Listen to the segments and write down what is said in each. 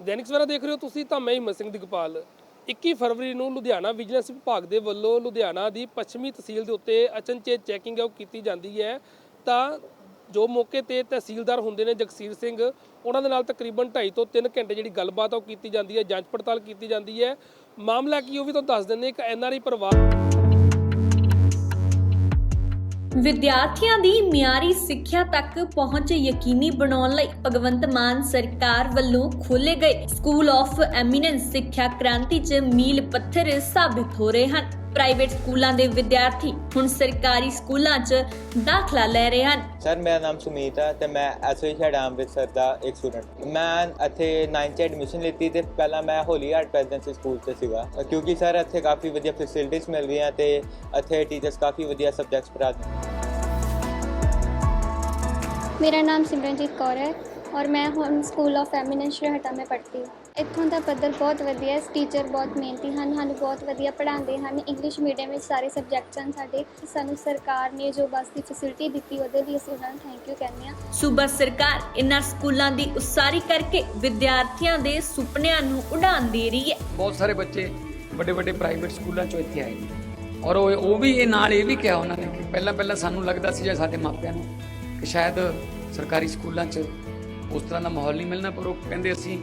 ਦੈਨਿਕ ਸਵੇਰਾ ਦੇਖ ਰਹੇ ਹੋ ਤੁਸੀਂ ਤਾਂ ਮੈਂ ਹਿੰਮਤ ਸਿੰਘ ਦਿਗਪਾਲ। 21 ਫਰਵਰੀ ਨੂੰ ਲੁਧਿਆਣਾ ਵਿਜੀਲੈਂਸ ਵਿਭਾਗ ਦੇ ਵੱਲੋਂ ਲੁਧਿਆਣਾ ਦੀ ਪੱਛਮੀ ਤਹਿਸੀਲ ਦੇ ਉੱਤੇ ਅਚਨਚੇਤ ਚੈਕਿੰਗ ਉਹ ਕੀਤੀ ਜਾਂਦੀ ਹੈ। ਤਾਂ ਜੋ ਮੌਕੇ ਤੇ ਤਹਿਸੀਲਦਾਰ ਹੁੰਦੇ ਨੇ ਜਗਸੀਰ ਸਿੰਘ, ਉਹਨਾਂ ਦੇ ਨਾਲ ਤਕਰੀਬਨ 2.5 ਤੋਂ 3 ਘੰਟੇ ਜਿਹੜੀ ਗੱਲਬਾਤ ਉਹ ਕੀਤੀ ਜਾਂਦੀ ਹੈ, ਜਾਂਚ ਪੜਤਾਲ ਕੀਤੀ ਜਾਂਦੀ ਹੈ। ਮਾਮਲਾ ਕੀ ਉਹ ਵੀ ਤੁਹਾਨੂੰ ਦੱਸ ਦਿੰਦੇ ਇੱਕ ਐਨਆਰਆਈ ਪਰਿਵਾਰ ਵਿਦਿਆਰਥੀਆਂ ਦੀ ਮਿਆਰੀ ਸਿੱਖਿਆ ਤੱਕ ਪਹੁੰਚ ਯਕੀਨੀ ਬਣਾਉਣ ਲਈ ਭਗਵੰਤ ਮਾਨ ਸਰਕਾਰ ਵੱਲੋਂ ਖੋਲੇ ਗਏ ਸਕੂਲ ਆਫ ਐਮੀਨੈਂਸ ਸਿੱਖਿਆ ਕ੍ਰਾਂਤੀ 'ਚ ਮੀਲ ਪੱਥਰ ਸਾਬਿਤ ਹੋ ਰਹੇ ਹਨ। ਪ੍ਰਾਈਵੇਟ ਸਕੂਲਾਂ ਦੇ ਵਿਦਿਆਰਥੀ ਹੁਣ ਸਰਕਾਰੀ ਸਕੂਲਾਂ 'ਚ ਦਾਖਲਾ ਲੈ ਰਹੇ ਹਨ। ਸਰ ਮੇਰਾ ਨਾਮ ਸੁਮੀਤ ਹੈ ਤੇ ਮੈਂ ਐਸੋਸੀਏਟ ਅੰਮ੍ਰਿਤਸਰ ਦਾ ਇੱਕ ਸਟੂਡੈਂਟ। ਮੈਂ ਇੱਥੇ 9th ਚ ਐਡਮਿਸ਼ਨ ਲਈ ਤੇ ਪਹਿਲਾਂ ਮੈਂ ਹੋਲੀ ਆਰਟ ਪ੍ਰੈਜ਼ੀਡੈਂਸੀ ਸਕੂਲ ਤੇ ਸੀਗਾ। ਕਿਉਂਕਿ ਸਰ ਇੱਥੇ ਕਾਫੀ ਵਧੀਆ ਫੈਸਿਲਿਟੀਆਂ ਮਿਲ ਰਹੀਆਂ ਤੇ ਇੱਥੇ ਟੀਚਰਸ ਕਾਫੀ ਵਧੀਆ ਸਬਜੈਕਟਸ ਪੜ੍ਹਾਉਂਦੇ ਮੇਰਾ ਨਾਮ ਸਿਮਰਨਜੀਤ ਕੌਰ ਹੈ। ਔਰ ਮੈਂ ਹੁਣ ਸਕੂਲ ਆਫ ਫੈਮਿਨਿਸਟ ਸ਼ਰਹਟਾ ਮੈਂ ਪੜ੍ਹਦੀ ਇੱਥੋਂ ਦਾ ਪੱਧਰ ਬਹੁਤ ਵਧੀਆ ਹੈ ਟੀਚਰ ਬਹੁਤ ਮਿਹਨਤੀ ਹਨ ਸਾਨੂੰ ਬਹੁਤ ਵਧੀਆ ਪੜ੍ਹਾਉਂਦੇ ਹਨ। ਇੰਗਲਿਸ਼ ਮੀਡੀਅਮ ਵਿੱਚ ਸਾਰੇ ਸਬਜੈਕਟਸ ਹਨ ਸਾਡੇ। ਸਾਨੂੰ ਸਰਕਾਰ ਨੇ ਜੋ ਬੱਸ ਦੀ ਫੈਸਿਲਿਟੀ ਦਿੱਤੀ ਉਹਦੇ ਲਈ ਅਸੀਂ ਉਹਨਾਂ ਨੂੰ ਥੈਂਕ ਯੂ ਕਹਿੰਦੇ ਹਾਂ। ਸੂਬਾ ਸਰਕਾਰ ਇਨ੍ਹਾਂ ਸਕੂਲਾਂ ਦੀ ਉਸਾਰੀ ਕਰਕੇ ਵਿਦਿਆਰਥੀਆਂ ਦੇ ਸੁਪਨਿਆਂ ਨੂੰ ਉਡਾਨ ਦੇ ਰਹੀ ਹੈ। ਬਹੁਤ ਸਾਰੇ ਬੱਚੇ ਵੱਡੇ ਵੱਡੇ ਪ੍ਰਾਈਵੇਟ ਸਕੂਲਾਂ ਚੋਂ ਇੱਥੇ ਆਏ। ਨੇ ਔਰ ਉਹ ਵੀ ਇਹ ਨਾਲ ਇਹ ਵੀ ਕਿਹਾ ਉਹਨਾਂ ਨੇ ਕਿ ਪਹਿਲਾਂ ਪਹਿਲਾਂ ਸਾਨੂੰ ਲੱਗਦਾ ਸੀ ਜਾਂ ਸਾਡੇ ਮਾਪਿਆਂ ਨੂੰ ਕਿ ਸ਼ਾਇਦ ਸਰਕਾਰੀ ਸਕੂਲਾਂ 'ਚ ਉਸ ਤਰ੍ਹਾਂ ਦਾ ਮਾਹੌਲ ਨਹੀਂ ਮਿਲਣਾ ਪਰ ਉਹ ਕਹਿੰਦੇ ਅਸੀਂ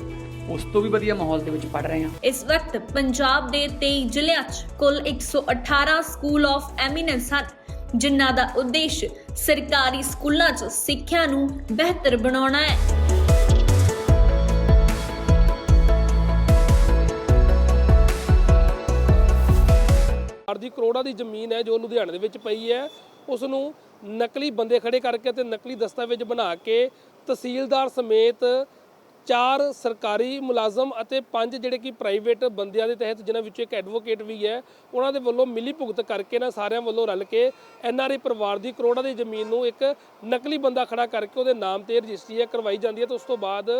ਉਸ ਤੋਂ ਵੀ ਵਧੀਆ ਮਾਹੌਲ ਦੇ ਵਿੱਚ ਪੜ ਰਹੇ ਹਾਂ। ਇਸ ਵਕਤ ਪੰਜਾਬ ਦੇ 23 ਜ਼ਿਲ੍ਹਿਆਂ 'ਚ ਕੁੱਲ 118 ਸਕੂਲ ਆਫ ਐਮੀਨੈਂਸ ਹਨ ਜਿਨ੍ਹਾਂ ਦਾ ਉਦੇਸ਼ ਸਰਕਾਰੀ ਸਕੂਲਾਂ 'ਚ ਸਿੱਖਿਆ ਨੂੰ ਬਿਹਤਰ ਬਣਾਉਣਾ ਹੈ। ਦੀ ਕਰੋੜਾਂ ਦੀ ਜ਼ਮੀਨ ਹੈ ਜੋ ਲੁਧਿਆਣੇ ਦੇ ਵਿੱਚ ਪਈ ਹੈ। ਉਸ ਨੂੰ ਨਕਲੀ ਬੰਦੇ ਖੜੇ ਕਰਕੇ ਤੇ ਨਕਲੀ ਦਸਤਾਵੇਜ਼ ਬਣਾ ਕੇ ਤਹਿਸੀਲਦਾਰ ਸਮੇਤ ਚਾਰ ਸਰਕਾਰੀ ਮੁਲਾਜ਼ਮ ਅਤੇ ਪੰਜ ਜਿਹੜੇ ਕਿ ਪ੍ਰਾਈਵੇਟ ਬੰਦਿਆਂ ਦੇ ਤਹਿਤ, ਜਿਨ੍ਹਾਂ ਵਿੱਚੋਂ ਇੱਕ ਐਡਵੋਕੇਟ ਵੀ ਹੈ, ਉਹਨਾਂ ਦੇ ਵੱਲੋਂ ਮਿਲੀ ਭੁਗਤ ਕਰਕੇ ਨਾ ਸਾਰਿਆਂ ਵੱਲੋਂ ਰਲ ਕੇ ਐਨਆਰਆਈ ਪਰਿਵਾਰ ਦੀ ਕਰੋੜਾਂ ਦੀ ਜ਼ਮੀਨ ਨੂੰ ਇੱਕ ਨਕਲੀ ਬੰਦਾ ਖੜਾ ਕਰਕੇ ਉਹਦੇ ਨਾਮ ਤੇ ਰਜਿਸਟਰੀ ਹੈ, ਕਰਵਾਈ ਜਾਂਦੀ ਹੈ ਤੇ ਉਸ ਤੋਂ ਬਾਅਦ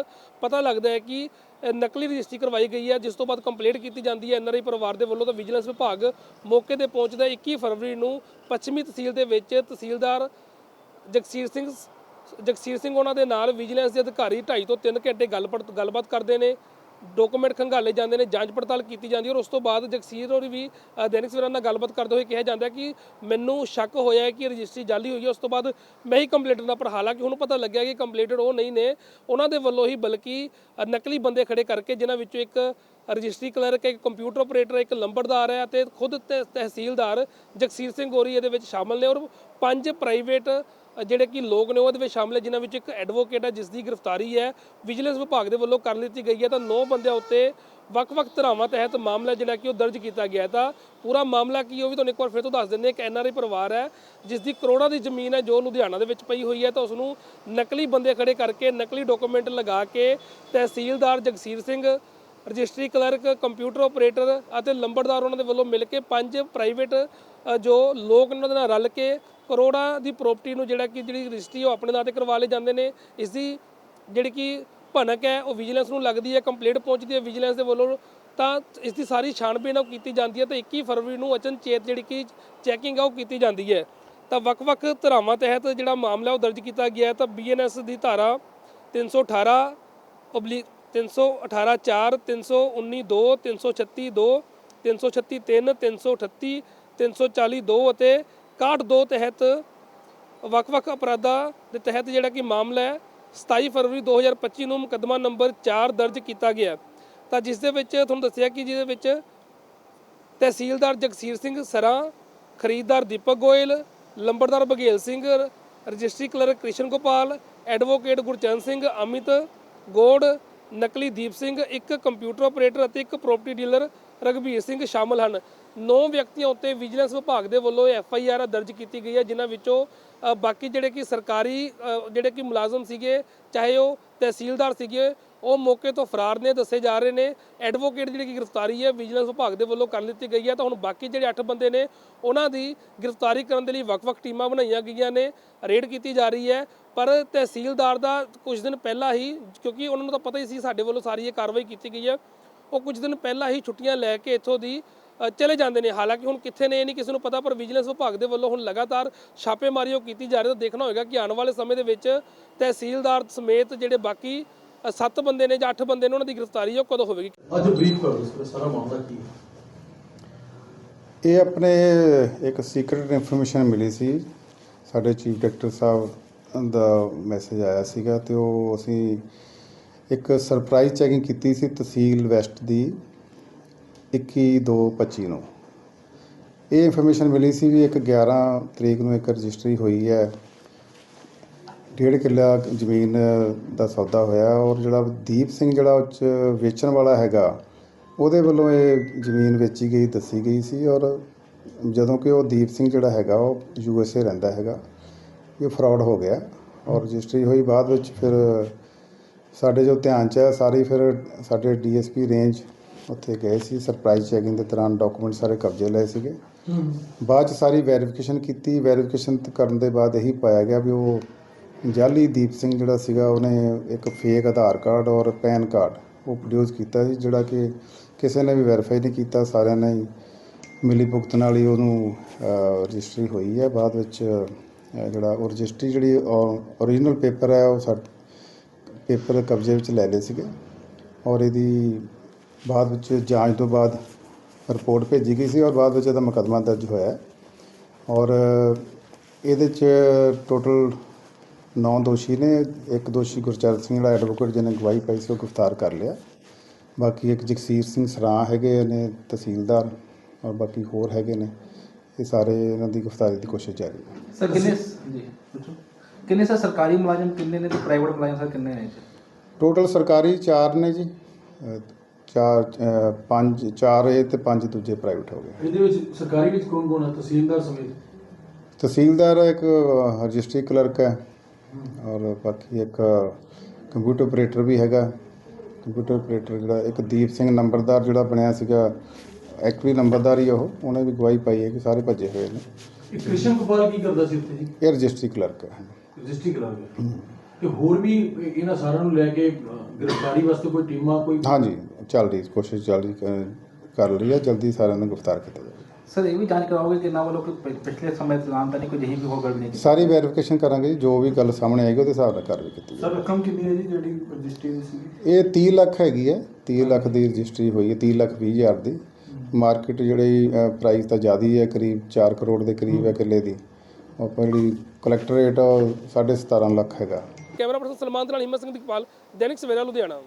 ਪਤਾ ਲੱਗਦਾ ਹੈ ਕਿ ਨਕਲੀ ਰਜਿਸਟਰੀ ਕਰਵਾਈ ਗਈ ਹੈ, ਜਿਸ ਤੋਂ ਬਾਅਦ ਕੰਪਲੇਂਟ ਕੀਤੀ ਜਾਂਦੀ ਹੈ ਐਨਆਰਆਈ ਪਰਿਵਾਰ ਦੇ ਵੱਲੋਂ ਤਾਂ ਵਿਜੀਲੈਂਸ ਵਿਭਾਗ ਮੌਕੇ ਤੇ ਪਹੁੰਚਦਾ ਹੈ। 21 ਫਰਵਰੀ ਨੂੰ ਪੱਛਮੀ ਤਹਿਸੀਲ ਦੇ ਵਿੱਚ ਤਹਿਸੀਲਦਾਰ ਜਗਸੀਰ ਸਿੰਘ ਜਗਸੀਰ ਸਿੰਘ ਉਹਨਾਂ ਦੇ ਨਾਲ ਵਿਜੀਲੈਂਸ ਦੇ ਅਧਿਕਾਰੀ 2.5 ਤੋਂ 3 ਘੰਟੇ ਗੱਲਬਾਤ ਗੱਲਬਾਤ ਕਰਦੇ ਨੇ, ਡਾਕੂਮੈਂਟ ਖੰਗਾਲੇ ਜਾਂਦੇ ਨੇ, ਜਾਂਚ ਪੜਤਾਲ ਕੀਤੀ ਜਾਂਦੀ ਹੈ ਔਰ ਉਸ ਤੋਂ ਬਾਅਦ ਜਗਸੀਰ ਹੋਰੀ ਵੀ ਦੈਨਿਕ ਸਵੇਰਾ ਨਾਲ ਗੱਲਬਾਤ ਕਰਦੇ ਹੋਏ ਕਿਹਾ ਜਾਂਦਾ ਕਿ ਮੈਨੂੰ ਸ਼ੱਕ ਹੋਇਆ ਹੈ ਕਿ ਰਜਿਸਟਰੀ ਜਾਲੀ ਹੋਈ ਹੈ, ਉਸ ਤੋਂ ਬਾਅਦ ਮੈਂ ਹੀ ਕੰਪਲੇਂਟਰ ਦਾ ਪਰ ਹਾਲਾਂਕਿ ਹੁਣ ਪਤਾ ਲੱਗਿਆ ਕਿ ਕੰਪਲੇਂਟਰ ਉਹ ਨਹੀਂ ਨੇ, ਉਹਨਾਂ ਦੇ ਵੱਲੋਂ ਹੀ ਬਲਕਿ ਨਕਲੀ ਬੰਦੇ ਖੜੇ ਕਰਕੇ ਜਿਨ੍ਹਾਂ ਵਿੱਚੋਂ ਇੱਕ ਰਜਿਸਟਰੀ ਕਲਰਕ, ਇੱਕ ਕੰਪਿਊਟਰ ਆਪਰੇਟਰ, ਇੱਕ ਲੰਬੜਦਾਰ ਹੈ ਅਤੇ ਖੁਦ ਤਹਿ- ਤਹਿਸੀਲਦਾਰ ਜਗਸੀਰ ਸਿੰਘ ਗੋਰੀ ਇਹਦੇ ਵਿੱਚ ਸ਼ਾਮਲ ਨੇ ਔਰ ਪੰਜ ਪ੍ਰਾਈਵੇਟ ਜਿਹੜੇ ਕਿ ਲੋਕ ਨੇ ਉਹਦੇ ਵਿੱਚ ਸ਼ਾਮਲ ਹੈ, ਜਿਨ੍ਹਾਂ ਵਿੱਚ ਇੱਕ ਐਡਵੋਕੇਟ ਹੈ ਜਿਸ ਦੀ ਗ੍ਰਿਫਤਾਰੀ ਹੈ ਵਿਜੀਲੈਂਸ ਵਿਭਾਗ ਦੇ ਵੱਲੋਂ ਕਰ ਲਿੱਤੀ ਗਈ ਹੈ। ਤਾਂ 9 ਬੰਦਿਆਂ ਉੱਤੇ ਵੱਖ-ਵੱਖ ਧਰਾਵਾਂ ਤਹਿਤ ਮਾਮਲਾ ਜਿਹੜਾ ਕਿ ਉਹ ਦਰਜ ਕੀਤਾ ਗਿਆ ਤਾਂ ਪੂਰਾ ਮਾਮਲਾ ਕੀ ਉਹ ਵੀ ਤੁਹਾਨੂੰ ਇੱਕ ਵਾਰ ਫਿਰ ਤੋਂ ਦੱਸ ਦਿੰਦੇ ਹਾਂ। ਇੱਕ ਐਨਆਰਆਈ ਪਰਿਵਾਰ ਹੈ ਜਿਸ ਦੀ ਕਰੋੜਾਂ ਦੀ ਜ਼ਮੀਨ ਹੈ, ਜੋ ਲੁਧਿਆਣਾ ਦੇ ਵਿੱਚ ਪਈ ਹੋਈ ਹੈ। ਤਾਂ ਉਸ ਨੂੰ ਨਕਲੀ ਬੰਦੇ ਖੜੇ ਕਰਕੇ, ਨਕਲੀ ਡਾਕੂਮੈਂਟ ਲਗਾ ਕੇ ਤਹਿਸੀਲਦਾਰ Jagsir Singh registry clerk, computer operator ਅਤੇ ਲੰਬੜਦਾਰ ਉਹਨਾਂ ਦੇ ਵੱਲੋਂ ਮਿਲ ਕੇ ਪੰਜ ਪ੍ਰਾਈਵੇਟ ਜੋ ਲੋਕ ਉਹਨਾਂ ਦੇ ਨਾਲ ਰਲ ਕੇ ਕਰੋੜਾਂ ਦੀ ਪ੍ਰਾਪਰਟੀ ਨੂੰ ਜਿਹੜਾ ਕਿ ਜਿਹੜੀ ਰਜਿਸਟਰੀ ਉਹ ਆਪਣੇ ਨਾਂ ਤੇ ਕਰਵਾ ਲਏ ਜਾਂਦੇ ਨੇ। ਇਸ ਦੀ ਜਿਹੜੀ ਕਿ ਭਨਕ ਹੈ, ਉਹ ਵਿਜੀਲੈਂਸ ਨੂੰ ਲੱਗਦੀ ਹੈ ਕੰਪਲੀਟ ਪਹੁੰਚਦੀ ਹੈ ਵਿਜੀਲੈਂਸ ਦੇ ਵੱਲੋਂ। ਤਾਂ ਇਸ ਦੀ ਸਾਰੀ ਛਾਣਬੀਣ ਉਹ ਕੀਤੀ ਜਾਂਦੀ ਹੈ ਤੇ 21 ਫਰਵਰੀ ਨੂੰ ਅਚਨਚੇਤ ਜਿਹੜੀ ਕਿ ਚੈਕਿੰਗ ਆ ਉਹ ਕੀਤੀ ਜਾਂਦੀ ਹੈ। ਤਾਂ ਵੱਖ-ਵੱਖ ਧਰਾਵਾਂ ਤਹਿਤ ਜਿਹੜਾ ਮਾਮਲਾ ਉਹ ਦਰਜ ਕੀਤਾ ਗਿਆ ਹੈ, ਤਾਂ ਬੀਐਨਐਸ ਦੀ ਧਾਰਾ 318 ਪਬਲਿਕ 318 4 319 2 336 2 336 3 338 340 2 ਅਤੇ 61 2 ਤਹਿਤ ਵੱਖ-ਵੱਖ ਅਪਰਾਧਾਂ ਦੇ ਤਹਿਤ ਜਿਹੜਾ ਕਿ ਮਾਮਲਾ ਹੈ 27 ਫਰਵਰੀ 2025 ਨੂੰ ਮੁਕੱਦਮਾ ਨੰਬਰ 4 ਦਰਜ ਕੀਤਾ ਗਿਆ। ਤਾਂ ਜਿਸ ਦੇ ਵਿੱਚ ਤੁਹਾਨੂੰ ਦੱਸਿਆ ਕਿ ਜਿਹਦੇ ਵਿੱਚ ਤਹਿਸੀਲਦਾਰ ਜਗਸੀਰ ਸਿੰਘ ਸਰਾਂ, ਖਰੀਦਦਾਰ ਦੀਪਕ ਗੋਇਲ, ਲੰਬੜਦਾਰ Baghel Singh, registry clerk Krishan Gopal, advocate Gurcharan Singh Amit Gaur ਨਕਲੀ ਦੀਪ ਸਿੰਘ ਇੱਕ ਕੰਪਿਊਟਰ ਆਪਰੇਟਰ ਅਤੇ ਇੱਕ ਪ੍ਰਾਪਰਟੀ ਡੀਲਰ ਰਗਵੀਰ ਸਿੰਘ ਸ਼ਾਮਲ ਹਨ। ਨੌ ਵਿਅਕਤੀਆਂ ਉੱਤੇ ਵਿਜੀਲੈਂਸ ਵਿਭਾਗ ਦੇ ਵੱਲੋਂ ਐਫ ਆਈ ਆਰ ਦਰਜ ਕੀਤੀ ਗਈ ਹੈ, ਜਿਨ੍ਹਾਂ ਵਿੱਚੋਂ ਬਾਕੀ ਜਿਹੜੇ ਕਿ ਸਰਕਾਰੀ ਜਿਹੜੇ ਕਿ ਮੁਲਾਜ਼ਮ ਸੀਗੇ, ਚਾਹੇ ਉਹ ਤਹਿਸੀਲਦਾਰ ਸੀਗੇ, ਉਹ ਮੌਕੇ ਤੋਂ ਫਰਾਰ ਨੇ, ਦੱਸੇ ਜਾ ਰਹੇ ਨੇ। ਐਡਵੋਕੇਟ ਜਿਹੜੀ ਕਿ ਗ੍ਰਿਫਤਾਰੀ ਹੈ, ਵਿਜੀਲੈਂਸ ਵਿਭਾਗ ਦੇ ਵੱਲੋਂ ਕਰ ਲਿੱਤੀ ਗਈ ਹੈ। ਤਾਂ ਹੁਣ ਬਾਕੀ ਜਿਹੜੇ 8 ਬੰਦੇ ਨੇ, ਉਹਨਾਂ ਦੀ ਗ੍ਰਿਫਤਾਰੀ ਕਰਨ ਦੇ ਲਈ ਵੱਖ-ਵੱਖ ਟੀਮਾਂ ਬਣਾਈਆਂ ਗਈਆਂ ਨੇ, ਰੇਡ ਕੀਤੀ ਜਾ ਰਹੀ ਹੈ। ਪਰ ਤਹਿਸੀਲਦਾਰ ਦਾ ਕੁਝ ਦਿਨ ਪਹਿਲਾਂ ਹੀ, ਕਿਉਂਕਿ ਉਹਨਾਂ ਨੂੰ ਤਾਂ ਪਤਾ ਹੀ ਸੀ, ਸਾਡੇ ਵੱਲੋਂ ਸਾਰੀ ਇਹ ਕਾਰਵਾਈ ਕੀਤੀ ਗਈ ਹੈ, ਉਹ ਕੁਝ ਦਿਨ ਪਹਿਲਾਂ ਹੀ ਛੁੱਟੀਆਂ ਲੈ ਕੇ ਇੱਥੋਂ ਦੀ ਚਲੇ ਜਾਂਦੇ ਨੇ। ਹਾਲਾਂਕਿ ਹੁਣ ਕਿੱਥੇ ਨੇ ਇਹ ਨਹੀਂ ਕਿਸੇ ਨੂੰ ਪਤਾ ਪਰ ਵਿਜੀਲੈਂਸ ਵਿਭਾਗ ਦੇ ਵੱਲੋਂ ਹੁਣ ਲਗਾਤਾਰ ਛਾਪੇਮਾਰੀ ਉਹ ਕੀਤੀ ਜਾ ਰਹੀ ਹੈ। ਤਾਂ ਦੇਖਣਾ ਹੋਏਗਾ ਕਿ ਆਉਣ ਵਾਲੇ ਸਮੇਂ ਦੇ ਵਿੱਚ ਤਹਿਸੀਲਦਾਰ ਸਮੇਤ ਜਿਹੜੇ ਬਾਕੀ ਸੱਤ ਬੰਦੇ ਨੇ ਜਾਂ ਅੱਠ ਬੰਦੇ ਨੇ ਉਹਨਾਂ ਦੀ ਗ੍ਰਿਫਤਾਰੀ ਉਹ ਕਦੋਂ ਹੋਵੇਗੀ? ਅੱਜ ਬਰੀਫ ਕਰ ਬਾਰੇ। ਸਾਰਾ ਮਾਮਲਾ ਕੀ ਹੈ? ਇਹ ਆਪਣੇ ਇੱਕ ਸੀਕ੍ਰੀਟ ਇਨਫੋਰਮੇਸ਼ਨ ਮਿਲੀ ਸੀ। ਸਾਡੇ ਚੀਫ ਡਾਇਰੈਕਟਰ ਸਾਹਿਬ ਦਾ ਮੈਸੇਜ ਆਇਆ ਸੀਗਾ ਤੇ ਉਹ ਅਸੀਂ ਇੱਕ ਸਰਪ੍ਰਾਈਜ਼ ਚੈਕਿੰਗ ਕੀਤੀ ਸੀ ਤਹਿਸੀਲ ਵੈਸਟ ਦੀ। 21/2/25 ਨੂੰ। ਇਹ ਇਨਫੋਰਮੇਸ਼ਨ ਮਿਲੀ ਸੀ ਵੀ ਇੱਕ 11 ਤਰੀਕ ਨੂੰ ਇੱਕ ਰਜਿਸਟਰੀ ਹੋਈ ਹੈ। ਡੇਢ ਕਿੱਲਾ ਜ਼ਮੀਨ ਦਾ ਸੌਦਾ ਹੋਇਆ ਔਰ ਜਿਹੜਾ ਦੀਪ ਸਿੰਘ ਜਿਹੜਾ ਉਹ 'ਚ ਵੇਚਣ ਵਾਲਾ ਹੈਗਾ, ਉਹਦੇ ਵੱਲੋਂ ਇਹ ਜ਼ਮੀਨ ਵੇਚੀ ਗਈ, ਦੱਸੀ ਗਈ ਸੀ ਔਰ ਜਦੋਂ ਕਿ ਉਹ ਦੀਪ ਸਿੰਘ ਜਿਹੜਾ ਹੈਗਾ, ਉਹ ਯੂ ਐਸ ਏ ਰਹਿੰਦਾ ਹੈਗਾ, ਇਹ ਫਰਾਡ ਹੋ ਗਿਆ ਔਰ ਰਜਿਸਟਰੀ ਹੋਈ। ਬਾਅਦ ਵਿੱਚ ਫਿਰ ਸਾਡੇ ਜੋ ਧਿਆਨ ਚ ਹੈ, ਸਾਰੀ ਫਿਰ ਸਾਡੇ ਡੀਐਸਪੀ ਰੇਂਜ ਉੱਥੇ ਗਏ ਸੀ ਸਰਪ੍ਰਾਈਜ਼ ਚੈਕਿੰਗ ਦੇ ਦੌਰਾਨ ਡਾਕੂਮੈਂਟ ਸਾਰੇ ਕਬਜ਼ੇ ਲਏ ਸੀਗੇ। ਬਾਅਦ ਚ ਸਾਰੀ ਵੈਰੀਫਿਕੇਸ਼ਨ ਕੀਤੀ। ਵੈਰੀਫਿਕੇਸ਼ਨ ਕਰਨ ਦੇ ਬਾਅਦ ਇਹੀ ਪਾਇਆ ਗਿਆ ਵੀ ਉਹ ਜਾਲੀ ਦੀਪ ਸਿੰਘ ਜਿਹੜਾ ਸੀਗਾ ਉਹਨੇ ਇੱਕ ਫੇਕ ਆਧਾਰ ਕਾਰਡ ਔਰ ਪੈਨ ਕਾਰਡ ਉਹ ਪ੍ਰੋਡਿਊਸ ਕੀਤਾ ਸੀ ਜਿਹੜਾ ਕਿ ਕਿਸੇ ਨੇ ਵੀ ਵੈਰੀਫਾਈ ਨਹੀਂ ਕੀਤਾ। ਸਾਰਿਆਂ ਨੇ ਹੀ ਮਿਲੀ ਭੁਗਤ ਨਾਲ ਹੀ ਉਹਨੂੰ ਰਜਿਸਟਰੀ ਹੋਈ ਹੈ। ਬਾਅਦ ਵਿੱਚ ਜਿਹੜਾ ਉਹ ਰਜਿਸਟਰੀ ਜਿਹੜੀ ਓਰੀਜਨਲ ਪੇਪਰ ਹੈ ਉਹ ਪੇਪਰ ਕਬਜ਼ੇ ਵਿੱਚ ਲੈ ਲਏ ਸੀਗੇ। ਔਰ ਇਹਦੀ ਬਾਅਦ ਵਿੱਚ ਜਾਂਚ ਤੋਂ ਬਾਅਦ ਰਿਪੋਰਟ ਭੇਜੀ ਗਈ ਸੀ ਔਰ ਬਾਅਦ ਵਿੱਚ ਇਹਦਾ ਮੁਕੱਦਮਾ ਦਰਜ ਹੋਇਆ। ਔਰ ਇਹਦੇ ਚ ਟੋਟਲ 9 ਦੋਸ਼ੀ ਨੇ ਇੱਕ ਦੋਸ਼ੀ ਗੁਰਚਰਨ ਸਿੰਘ ਜਿਹੜਾ ਐਡਵੋਕੇਟ ਜਿਹਨੇ ਗਵਾਹੀ ਪਾਈ ਸੀ ਉਹ ਗ੍ਰਿਫਤਾਰ ਕਰ ਲਿਆ। ਬਾਕੀ ਇੱਕ ਜਗਸੀਰ ਸਿੰਘ ਸਰਾਂ ਹੈਗੇ ਨੇ ਤਹਿਸੀਲਦਾਰ ਔਰ ਬਾਕੀ ਹੋਰ ਹੈਗੇ ਨੇ। ਇਹ ਸਾਰੇ ਇਹਨਾਂ ਦੀ ਗ੍ਰਿਫਤਾਰੀ ਦੀ ਕੋਸ਼ਿਸ਼ ਜਾਰੀ ਹੈ। ਸਰ ਕਿੰਨੇ ਜੀ ਪੁੱਛੋ। ਕਿੰਨੇ ਸਰ ਸਰਕਾਰੀ ਮੁਲਾਜ਼ਮ ਕਿੰਨੇ ਨੇ ਤੇ ਪ੍ਰਾਈਵੇਟ ਮੁਲਾਜ਼ਮ ਸਰ ਕਿੰਨੇ ਨੇ ਜੀ? ਟੋਟਲ ਸਰਕਾਰੀ 4 ਨੇ ਜੀ। ਚਾਰ ਪੰਜ ਚਾਰ ਇਹ ਤੇ ਪੰਜ ਦੂਜੇ ਪ੍ਰਾਈਵੇਟ ਹੋ ਗਏ। ਇਹਦੇ ਵਿੱਚ ਸਰਕਾਰੀ ਵਿੱਚ ਕੌਣ ਕੌਣ ਹੈ ਤਹਿਸੀਲਦਾਰ ਸਮੇਤ? ਤਹਿਸੀਲਦਾਰ ਇੱਕ ਰਜਿਸਟਰੀ ਕਲਰਕ ਹੈ। ਔਰ ਬਾਕੀ ਇੱਕ ਕੰਪਿਊਟਰ ਆਪਰੇਟਰ ਵੀ ਹੈਗਾ। ਕੰਪਿਊਟਰ ਆਪਰੇਟਰ ਜਿਹੜਾ ਇੱਕ ਦੀਪ ਸਿੰਘ ਨੰਬਰਦਾਰ ਜਿਹੜਾ ਬਣਿਆ ਸੀਗਾ ਐਕਚੁਅਲੀ ਨੰਬਰਦਾਰ ਹੀ ਉਹ। ਉਹਨੇ ਵੀ ਗਵਾਹੀ ਪਾਈ ਹੈ ਕਿ ਸਾਰੇ ਭੱਜੇ ਹੋਏ ਨੇ। ਇਹ ਕ੍ਰਿਸ਼ਨ ਗੋਪਾਲ ਕੀ ਕਰਦਾ ਸੀ ਉੱਥੇ ਜੀ? ਇਹ ਰਜਿਸਟਰੀ ਕਲਰਕ ਹੈ। ਰਜਿਸਟਰੀ ਕਰਾ ਗਿਆ ਤੇ ਹੋਰ ਵੀ ਇਹਨਾਂ ਸਾਰਿਆਂ ਨੂੰ ਲੈ ਕੇ ਅ, ਗ੍ਰਿਫਤਾਰੀ ਵਾਸਤੇ ਕੋਈ ਟੀਮਾਂ ਕੋਈ ਹਾਂਜੀ। ਚੱਲ ਰਹੀ ਕੋਸ਼ਿਸ਼ ਚੱਲ ਰਹੀ ਕਰ ਰਹੀ ਹੈ ਜਲਦੀ ਸਾਰਿਆਂ ਨੂੰ ਗ੍ਰਿਫਤਾਰ ਕੀਤਾ ਜਾਵੇਗਾ ਸਰ ਇਹ ਵੀ ਜਾਂਚ ਕਰਾਓਗੇ ਕਿ ਇਹਨਾਂ ਵੱਲੋਂ ਕੋਈ ਪਿ- ਪਿਛਲੇ ਸਮੇਂ ਦੌਰਾਨ ਤਾਂ ਨਹੀਂ ਕੋਈ ਜਿਹੀ ਵੀ ਹੋਰ ਗੜਬੜੀ ਨਹੀਂ ਸਾਰੀ ਵੈਰੀਫਿਕੇਸ਼ਨ ਕਰਾਂਗੇ ਜੀ, ਜੋ ਵੀ ਗੱਲ ਸਾਹਮਣੇ ਆਏਗੀ ਉਹਦੇ ਹਿਸਾਬ ਨਾਲ ਕਾਰਵਾਈ ਕੀਤੀ ਜਾਵੇਗੀ ਸਰ ਰਕਮ ਕਿੰਨੀ ਹੈ ਜੀ ਜਿਹੜੀ ਰਜਿਸਟਰੀ ਦੀ ਸੀ ਇਹ 30 ਲੱਖ ਹੈਗੀ ਹੈ 30 ਲੱਖ ਦੀ ਰਜਿਸਟਰੀ ਹੋਈ ਹੈ 30 ਲੱਖ 20 ਹਜ਼ਾਰ ਦੀ। ਮਾਰਕੀਟ ਜਿਹੜੀ ਪ੍ਰਾਈਸ ਤਾਂ ਜ਼ਿਆਦਾ ਹੀ ਹੈ ਕਰੀਬ 4 ਕਰੋੜ ਦੇ ਕਰੀਬ ਹੈ ਕਿੱਲੇ ਦੀ। ਉਹ ਜਿਹੜੀ ਕਲੈਕਟਰ ਰੇਟ 17.5 ਲੱਖ ਹੈਗਾ। ਕੈਮਰਾ ਪਰਸਨ ਸਲਮਾਨ ਦੇ ਨਾਲ ਹਿੰਮਤ ਸਿੰਘ ਦੀਪਾਲ ਦੈਨਿਕ ਸਵੇਰਾ ਲੁਧਿਆਣਾ।